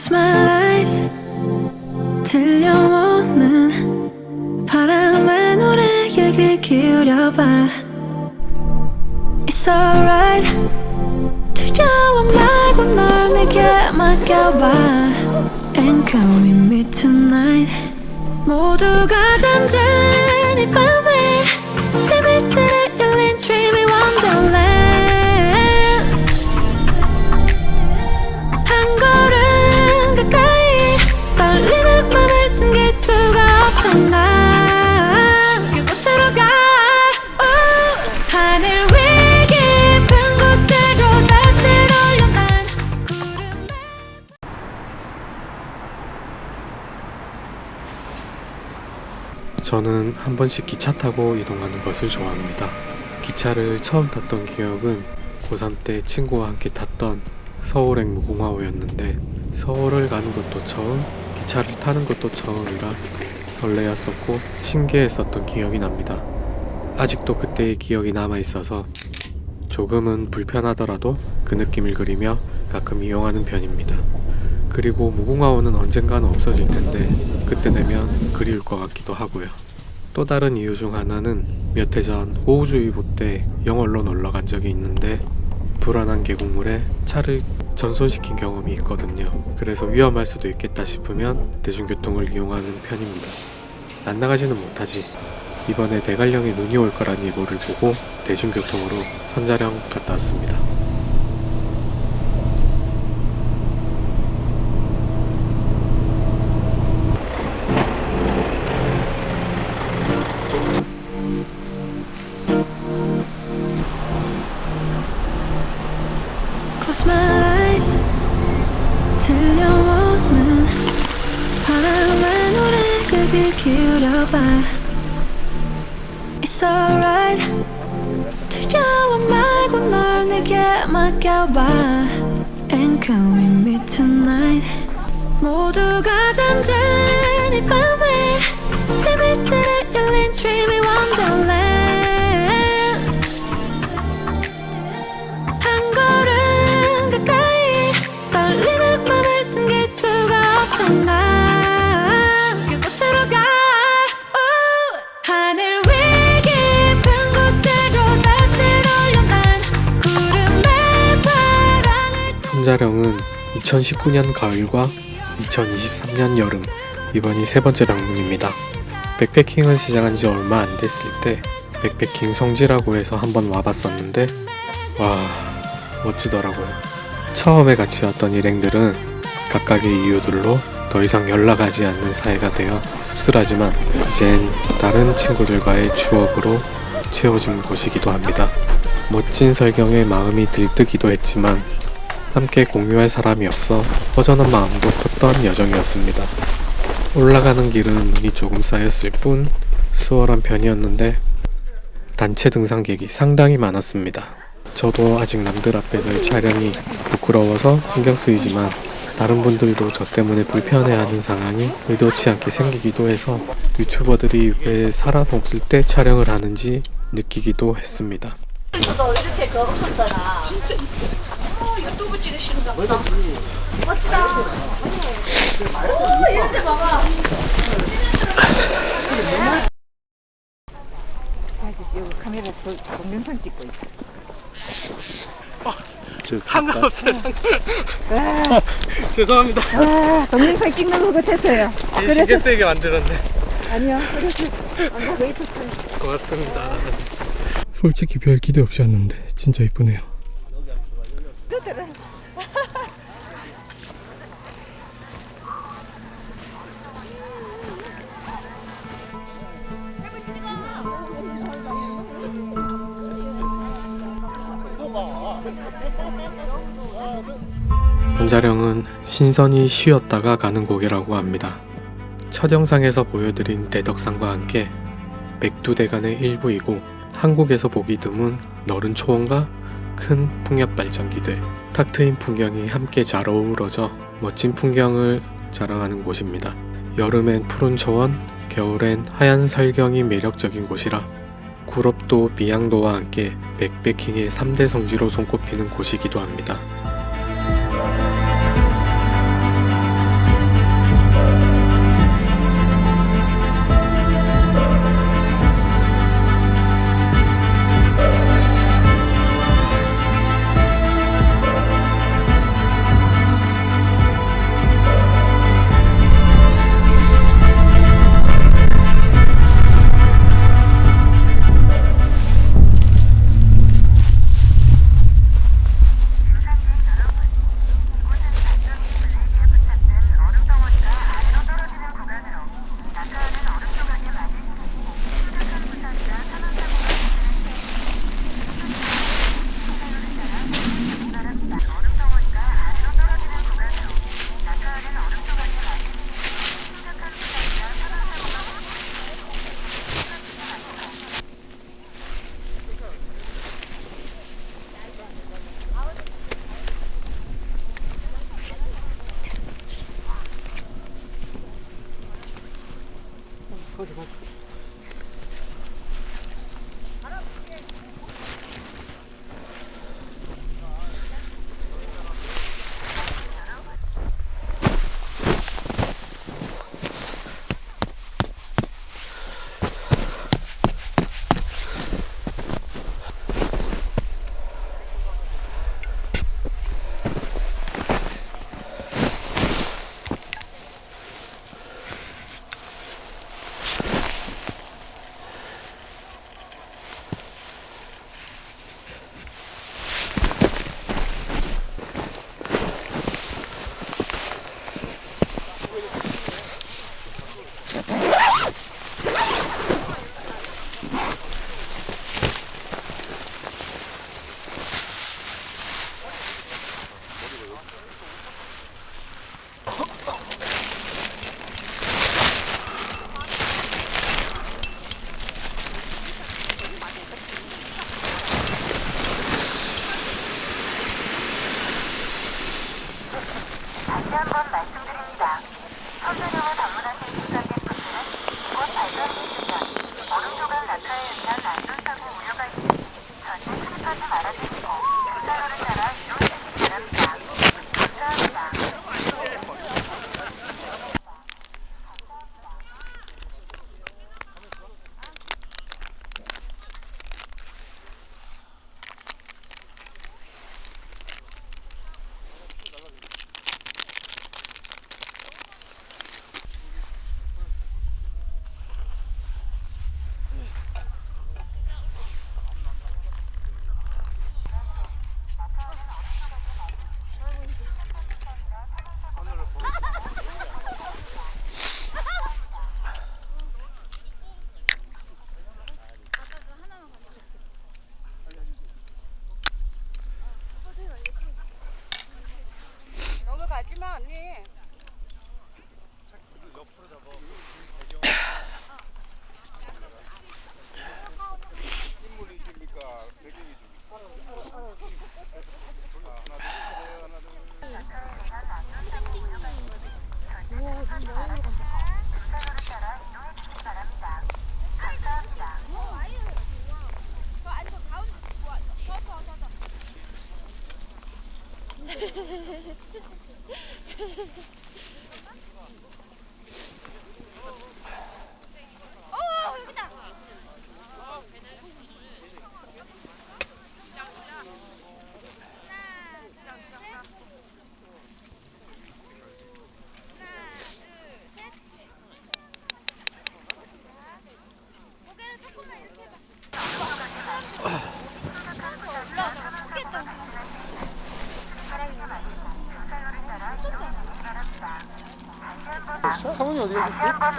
Close my eyes 들려오는 바람의 노래에 귀 기울여봐 It's alright 두려워 말고 널 내게 맡겨봐 And come with me tonight 모두가 잠든 이 밤에 비밀스레 저는 한 번씩 기차 타고 이동하는 것을 좋아합니다. 기차를 처음 탔던 기억은 고3 때 친구와 함께 탔던 서울행 무궁화호였는데 서울을 가는 것도 처음, 기차를 타는 것도 처음이라 설레었었고 신기했었던 기억이 납니다. 아직도 그때의 기억이 남아 있어서 조금은 불편하더라도 그 느낌을 그리며 가끔 이용하는 편입니다. 그리고 무궁화호는 언젠가는 없어질 텐데 그때 되면 그리울 것 같기도 하고요. 또 다른 이유 중 하나는 몇 해 전 호우주의보 때 영월로 놀러 간 적이 있는데 불안한 계곡물에 차를 전손시킨 경험이 있거든요. 그래서 위험할 수도 있겠다 싶으면 대중교통을 이용하는 편입니다. 안 나가지는 못하지. 이번에 대관령에 눈이 올 거란 예보를 보고 대중교통으로 선자령 갔다 왔습니다. 노래에 귀 기울여봐. It's alright. 두려워 말고 널 내게 맡겨봐. And come with me tonight. 모두가 잠든 이 밤에 비밀스레 열린 dreamy wonderland. 한 걸음 가까이 떨리는 맘을 숨길 수가 없어 난 선자령은 2019년 가을과 2023년 여름 이번이 세 번째 방문입니다. 백패킹을 시작한 지 얼마 안 됐을 때 백패킹 성지라고 해서 한번 와봤었는데 와 멋지더라고요. 처음에 같이 왔던 일행들은 각각의 이유들로 더 이상 연락하지 않는 사이가 되어 씁쓸하지만 이젠 다른 친구들과의 추억으로 채워진 곳이기도 합니다. 멋진 설경에 마음이 들뜨기도 했지만 함께 공유할 사람이 없어 허전한 마음도 컸던 여정이었습니다. 올라가는 길은 눈이 조금 쌓였을 뿐 수월한 편이었는데 단체 등산객이 상당히 많았습니다. 저도 아직 남들 앞에서의 촬영이 부끄러워서 신경 쓰이지만 다른 분들도 저 때문에 불편해하는 상황이 의도치 않게 생기기도 해서 유튜버들이 왜 사람 없을 때 촬영을 하는지 느끼기도 했습니다. 저도 이렇게 그 없었잖아. 어, 유튜브 찍으시는가 보다. 멋지다. 오, 이런데 봐봐. 아저씨 여기 카메라 도, 동영상 찍고 있다. 상관없어요. 죄송합니다. 아, 동영상 찍는 것 같았어요. 그래서 세게 만들었네. 아니요. 그래서 안 가고 있었어요. 고맙습니다. 솔직히 별 기대 없이 왔는데 진짜 이쁘네요. 뜨더라. 전자령은 신선이 쉬었다가 가는 곡이라고 합니다. 첫 영상에서 보여드린 대덕산과 함께 백두대간의 일부이고 한국에서 보기 드문 너른 초원과 큰 풍력 발전기들, 탁 트인 풍경이 함께 잘 어우러져 멋진 풍경을 자랑하는 곳입니다. 여름엔 푸른 초원, 겨울엔 하얀 설경이 매력적인 곳이라 구럽도 비양도와 함께 백패킹의 3대 성지로 손꼽히는 곳이기도 합니다.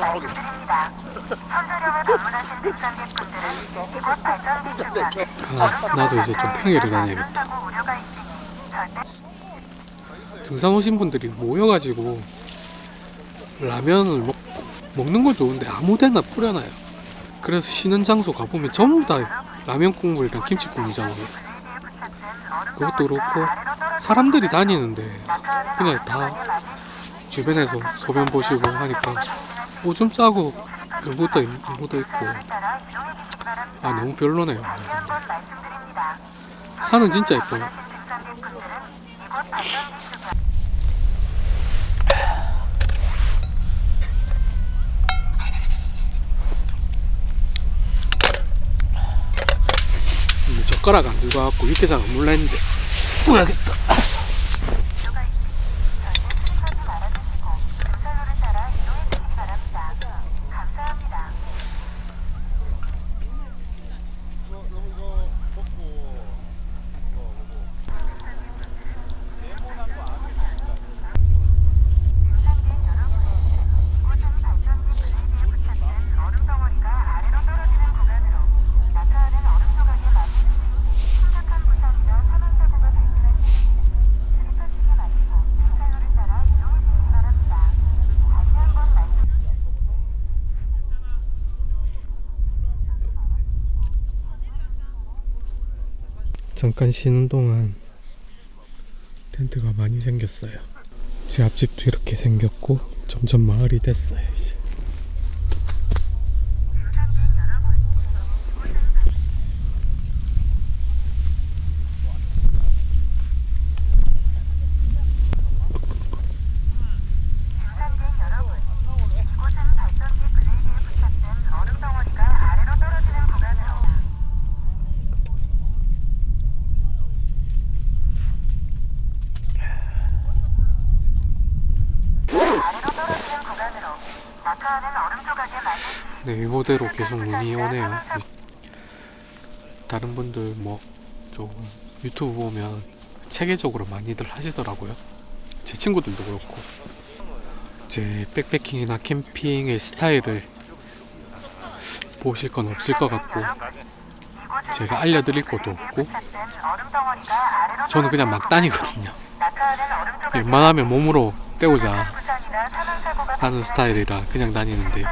저기. 아, 나도 이제 좀 평일에 다녀야겠다. 등산 오신 분들이 모여가지고 라면을 먹, 먹는 건 좋은데 아무데나 뿌려놔요. 그래서 쉬는 장소 가보면 전부 다 라면 국물이랑 김치 국물이잖아요. 그것도 그렇고 사람들이 다니는데 그냥 다 주변에서 소변 보시고 하니까 오줌 싸고 그 있- 묻어 있고 아 너무 별로네요. 산은 진짜 예뻐요. 뭐 젓가락 안 들고 와갖고 육개장 안 몰라 했는데 뿌야겠다. 잠깐 쉬는 동안 텐트가 많이 생겼어요. 제 앞집도 이렇게 생겼고 점점 마을이 됐어요 이제. 네, 이거대로 계속 눈이 오네요. 다른 분들 뭐좀 유튜브 보면 체계적으로 많이들 하시더라고요. 제 친구들도 그렇고 제 백패킹이나 캠핑의 스타일을 보실 건 없을 것 같고 제가 알려드릴 것도 없고 저는 그냥 막 다니거든요. 웬만하면 몸으로 때우자 하는 스타일이라 그냥 다니는데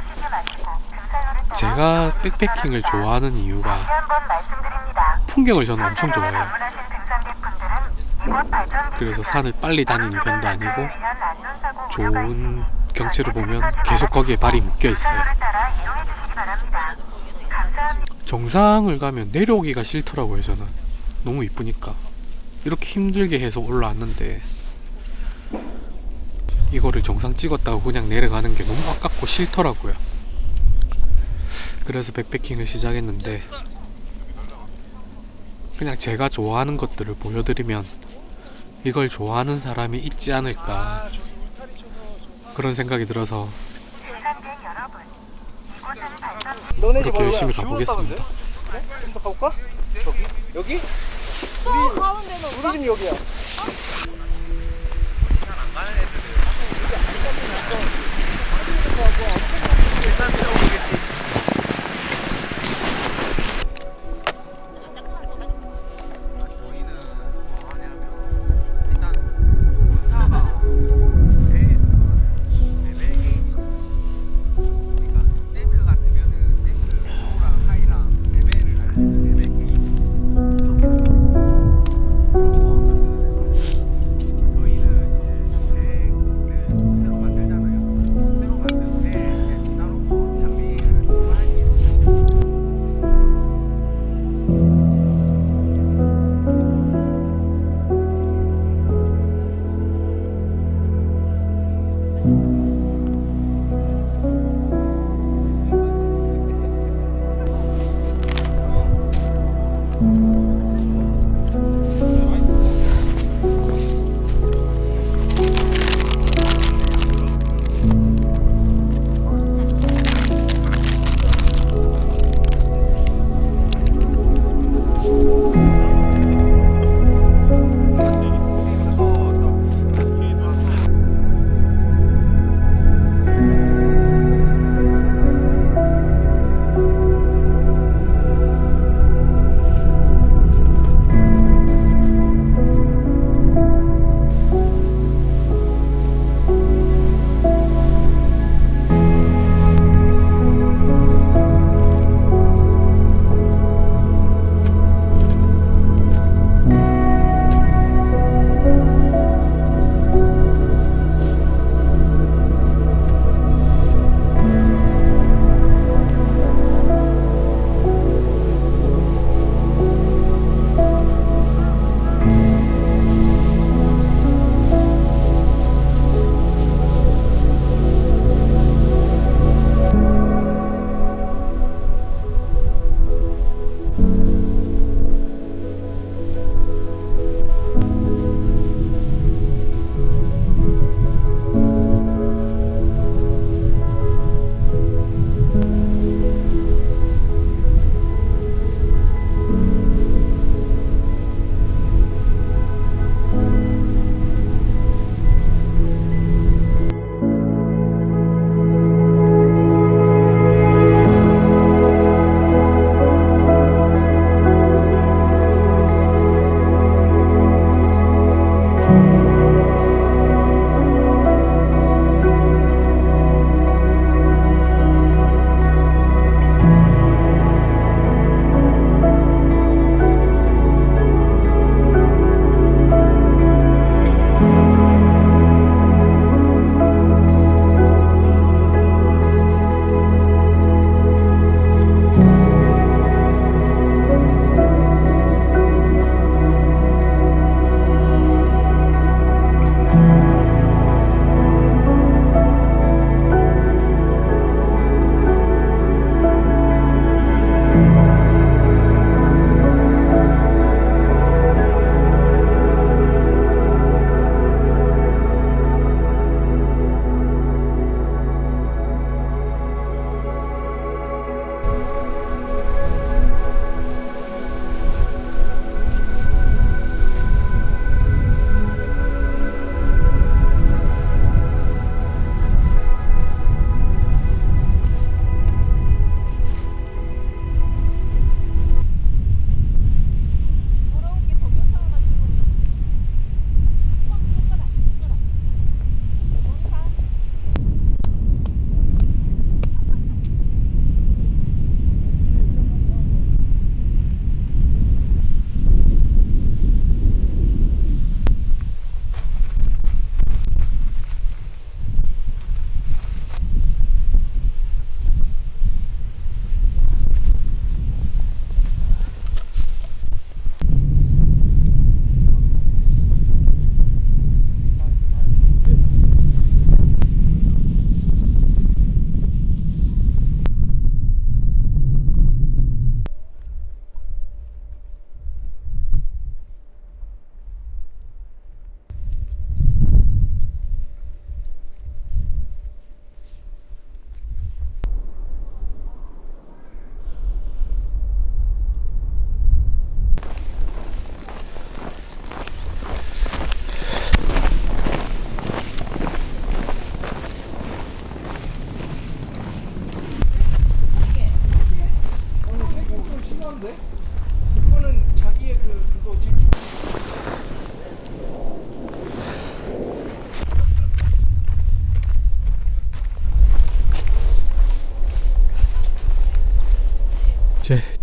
제가 백패킹을 좋아하는 이유가 풍경을 저는 엄청 좋아해요. 그래서 산을 빨리 다니는 편도 아니고 좋은 경치를 보면 계속 거기에 발이 묶여 있어요. 정상을 가면 내려오기가 싫더라고요, 저는. 너무 이쁘니까. 이렇게 힘들게 해서 올라왔는데 이거를 정상 찍었다고 그냥 내려가는 게 너무 아깝고 싫더라고요. 그래서 백패킹을 시작했는데 그냥 제가 좋아하는 것들을 보여드리면 이걸 좋아하는 사람이 있지 않을까 그런 생각이 들어서 너네 집 그렇게 어디야? 열심히 가보겠습니다. 그래? 좀더 가볼까? 저기? 여기? 우리, 우리 집 여기야. 탱크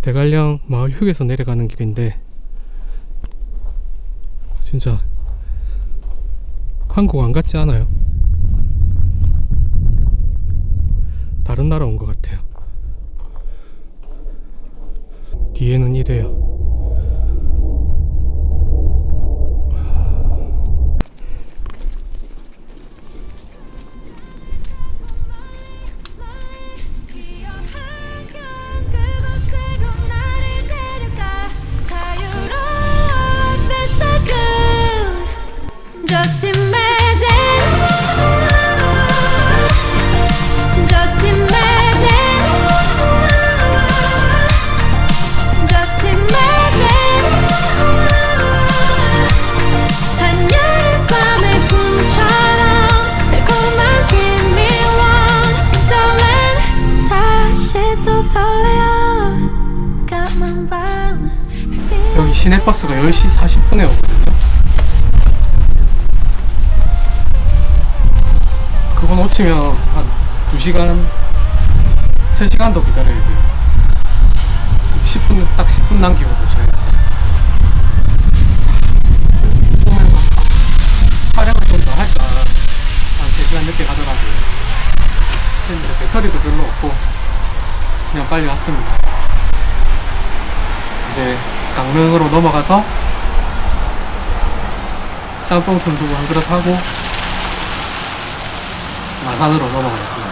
대관령 마을 휴게소 내려가는 길인데 진짜 한국 안 같지 않아요? 다른 나라 온 것 같아요. 뒤에는 이래요. 시내버스가 10시 40분에 오거든요. 그거 놓치면 한 2시간, 3시간 더 기다려야 돼요. 10분, 딱 10분 남기고 도착했어요. 오면서 촬영을 좀 더 할까. 한 3시간 늦게 가더라고요. 근데 배터리도 별로 없고, 그냥 빨리 왔습니다. 이제 강릉으로 넘어가서 짬뽕 순두부 한 그릇 하고 마산으로 넘어가겠습니다.